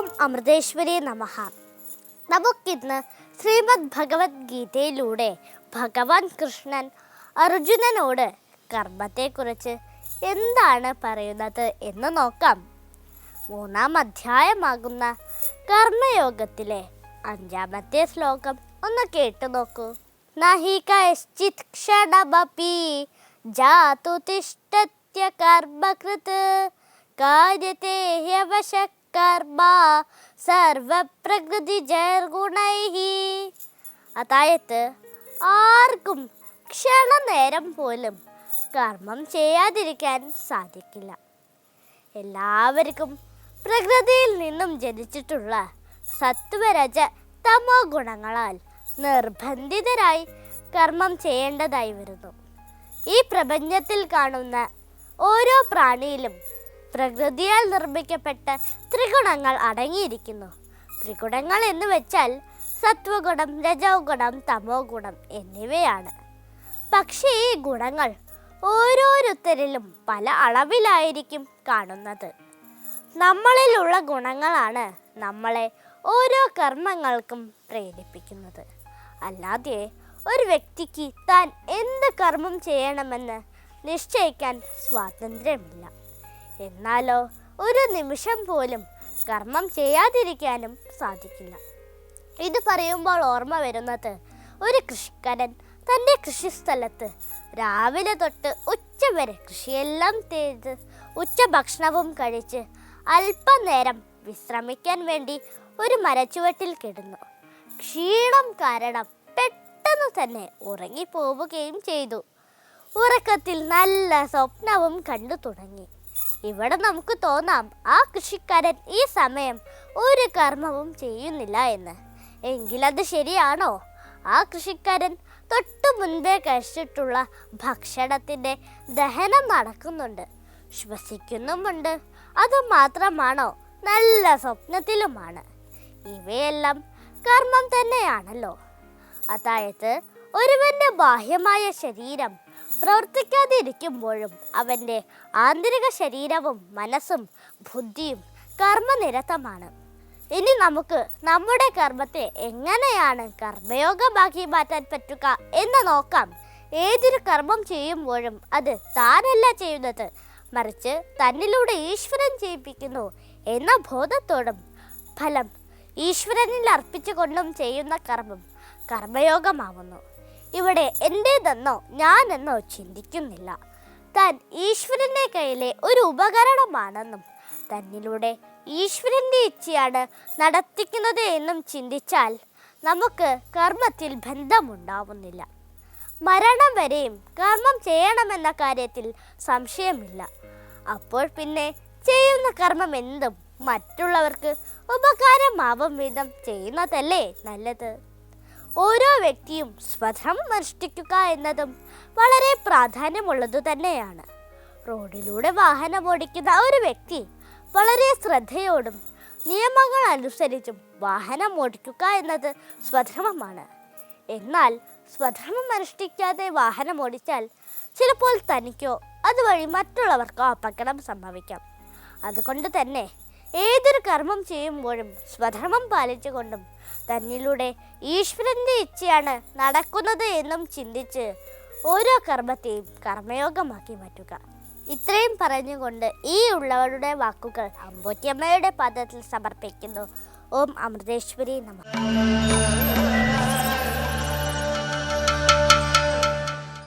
ഓം അമൃതേശ്വരി നമഹ നമുക്കിന്ന് ശ്രീമദ് ഭഗവത്ഗീതയിലൂടെ ഭഗവാൻ കൃഷ്ണൻ അർജുനനോട് കർമ്മത്തെക്കുറിച്ച് എന്താണ് പറയുന്നത് എന്ന് നോക്കാം. മൂന്നാം അധ്യായമാകുന്ന കർമ്മയോഗത്തിലെ അഞ്ചാമത്തെ ശ്ലോകം ഒന്ന് കേട്ടു നോക്കൂ. നഹി കശ്ചിത് ക്ഷണമപി ജാതു തിഷ്ടത്യ കർമ്മകൃത് കാര്യത്തെ ഹ്യവശ കർമ്മ സർവപ്രകൃതി ജർഗുണൈഹി അതായത് ആർക്കും ക്ഷണനേരം പോലും കർമ്മം ചെയ്യാതിരിക്കാൻ സാധിക്കില്ല. എല്ലാവർക്കും പ്രകൃതിയിൽ നിന്നും ജനിച്ചിട്ടുള്ള സത്വരജ തമോ ഗുണങ്ങളാൽ നിർബന്ധിതരായി കർമ്മം ചെയ്യേണ്ടതായി വരുന്നു. ഈ പ്രപഞ്ചത്തിൽ കാണുന്ന ഓരോ പ്രാണിയിലും പ്രകൃതിയാൽ നിർമ്മിക്കപ്പെട്ട ത്രിഗുണങ്ങൾ അടങ്ങിയിരിക്കുന്നു. ത്രിഗുണങ്ങൾ എന്ന് വെച്ചാൽ സത്വഗുണം രജോ ഗുണം തമോ ഗുണം എന്നിവയാണ്. പക്ഷേ ഈ ഗുണങ്ങൾ ഓരോരുത്തരിലും പല അളവിലായിരിക്കും കാണുന്നത്. നമ്മളിലുള്ള ഗുണങ്ങളാണ് നമ്മളെ ഓരോ കർമ്മങ്ങൾക്കും പ്രേരിപ്പിക്കുന്നത്. അല്ലാതെ ഒരു വ്യക്തിക്ക് താൻ എന്ത് കർമ്മം ചെയ്യണമെന്ന് നിശ്ചയിക്കാൻ സ്വാതന്ത്ര്യമില്ല. എന്നാലോ ഒരു നിമിഷം പോലും കർമ്മം ചെയ്യാതിരിക്കാനും സാധിക്കില്ല. ഇത് പറയുമ്പോൾ ഓർമ്മ വരുന്നത് ഒരു കൃഷിക്കാരൻ തന്റെ കൃഷിസ്ഥലത്ത് രാവിലെ തൊട്ട് ഉച്ച വരെ കൃഷിയെല്ലാം ചെയ്ത് ഉച്ച ഭക്ഷണവും കഴിച്ച് അല്പനേരം വിശ്രമിക്കാൻ വേണ്ടി ഒരു മരച്ചുവട്ടിൽ കിടന്നു. ക്ഷീണം കാരണം പെട്ടെന്ന് തന്നെ ഉറങ്ങിപ്പോവുകയും ചെയ്തു. ഉറക്കത്തിൽ നല്ല സ്വപ്നവും കണ്ടു തുടങ്ങി. ഇവിടെ നമുക്ക് തോന്നാം ആ കൃഷിക്കാരൻ ഈ സമയം ഒരു കർമ്മവും ചെയ്യുന്നില്ല എന്ന്. എങ്കിലത് ശരിയാണോ? ആ കൃഷിക്കാരൻ തൊട്ടു മുൻപേ കഴിച്ചിട്ടുള്ള ഭക്ഷണത്തിന്റെ ദഹനം നടക്കുന്നുണ്ട്. ശ്വസിക്കുന്നുമുണ്ട്. അത് മാത്രമാണോ? നല്ല സ്വപ്നത്തിലുമാണ്. ഇവയെല്ലാം കർമ്മം തന്നെയാണല്ലോ. അതായത് ഒരുവന്റെ ബാഹ്യമായ ശരീരം പ്രവർത്തിക്കാതിരിക്കുമ്പോഴും അവന്റെ ആന്തരിക ശരീരവും മനസ്സും ബുദ്ധിയും കർമ്മനിരതമാണ്. ഇനി നമുക്ക് നമ്മുടെ കർമ്മത്തെ എങ്ങനെയാണ് കർമ്മയോഗമാക്കി മാറ്റാൻ പറ്റുക എന്ന് നോക്കാം. ഏതൊരു കർമ്മം ചെയ്യുമ്പോഴും അത് താനല്ല ചെയ്യുന്നത്. മറിച്ച് തന്നിലൂടെ ഈശ്വരൻ ചെയ്യിപ്പിക്കുന്നു എന്ന ബോധത്തോടും ഫലം ഈശ്വരനിൽ അർപ്പിച്ചുകൊണ്ടും ചെയ്യുന്ന കർമ്മം കർമ്മയോഗമാവുന്നു. ഇവിടെ എന്റേതെന്നോ ഞാനെന്നോ ചിന്തിക്കുന്നില്ല. താൻ ഈശ്വരന്റെ കയ്യിലെ ഒരു ഉപകരണമാണെന്നും തന്നിലൂടെ ഈശ്വരന്റെ ഇച്ഛയാണ് നടത്തിക്കുന്നത് എന്നും ചിന്തിച്ചാൽ നമുക്ക് കർമ്മത്തിൽ ബന്ധമുണ്ടാവുന്നില്ല. മരണം വരെയും കർമ്മം ചെയ്യണമെന്ന കാര്യത്തിൽ സംശയമില്ല. അപ്പോൾ പിന്നെ ചെയ്യുന്ന കർമ്മം എന്തും മറ്റുള്ളവർക്ക് ഉപകാരമാവും വിധം ചെയ്യുന്നതല്ലേ നല്ലത്? ഓരോ വ്യക്തിയും സ്വധം അനുഷ്ഠിക്കുക എന്നതും വളരെ പ്രാധാന്യമുള്ളതു തന്നെയാണ്. റോഡിലൂടെ വാഹനം ഓടിക്കുന്ന ഒരു വ്യക്തി വളരെ ശ്രദ്ധയോടും നിയമങ്ങൾ അനുസരിച്ചും വാഹനം ഓടിക്കുക എന്നത് സ്വധർമ്മമാണ് എന്നാൽ സ്വധർമ്മം അനുഷ്ഠിക്കാതെ വാഹനം ഓടിച്ചാൽ ചിലപ്പോൾ തനിക്കോ അതുവഴി മറ്റുള്ളവർക്കോ അപകടം സംഭവിക്കാം. അതുകൊണ്ട് തന്നെ ഏതൊരു കർമ്മം ചെയ്യുമ്പോഴും സ്വധർമ്മം പാലിച്ചുകൊണ്ടും തന്നിലൂടെ ഈശ്വരന്റെ ഇച്ഛയാണ് നടക്കുന്നത് എന്നും ചിന്തിച്ച് ഓരോ കർമ്മത്തെയും കർമ്മയോഗമാക്കി മാറ്റുക. ഇത്രയും പറഞ്ഞുകൊണ്ട് ഈ ഉള്ളവരുടെ വാക്കുകൾ അമ്പൂറ്റിയമ്മയുടെ പദത്തിൽ സമർപ്പിക്കുന്നു. ഓം അമൃതേശ്വരി നമ.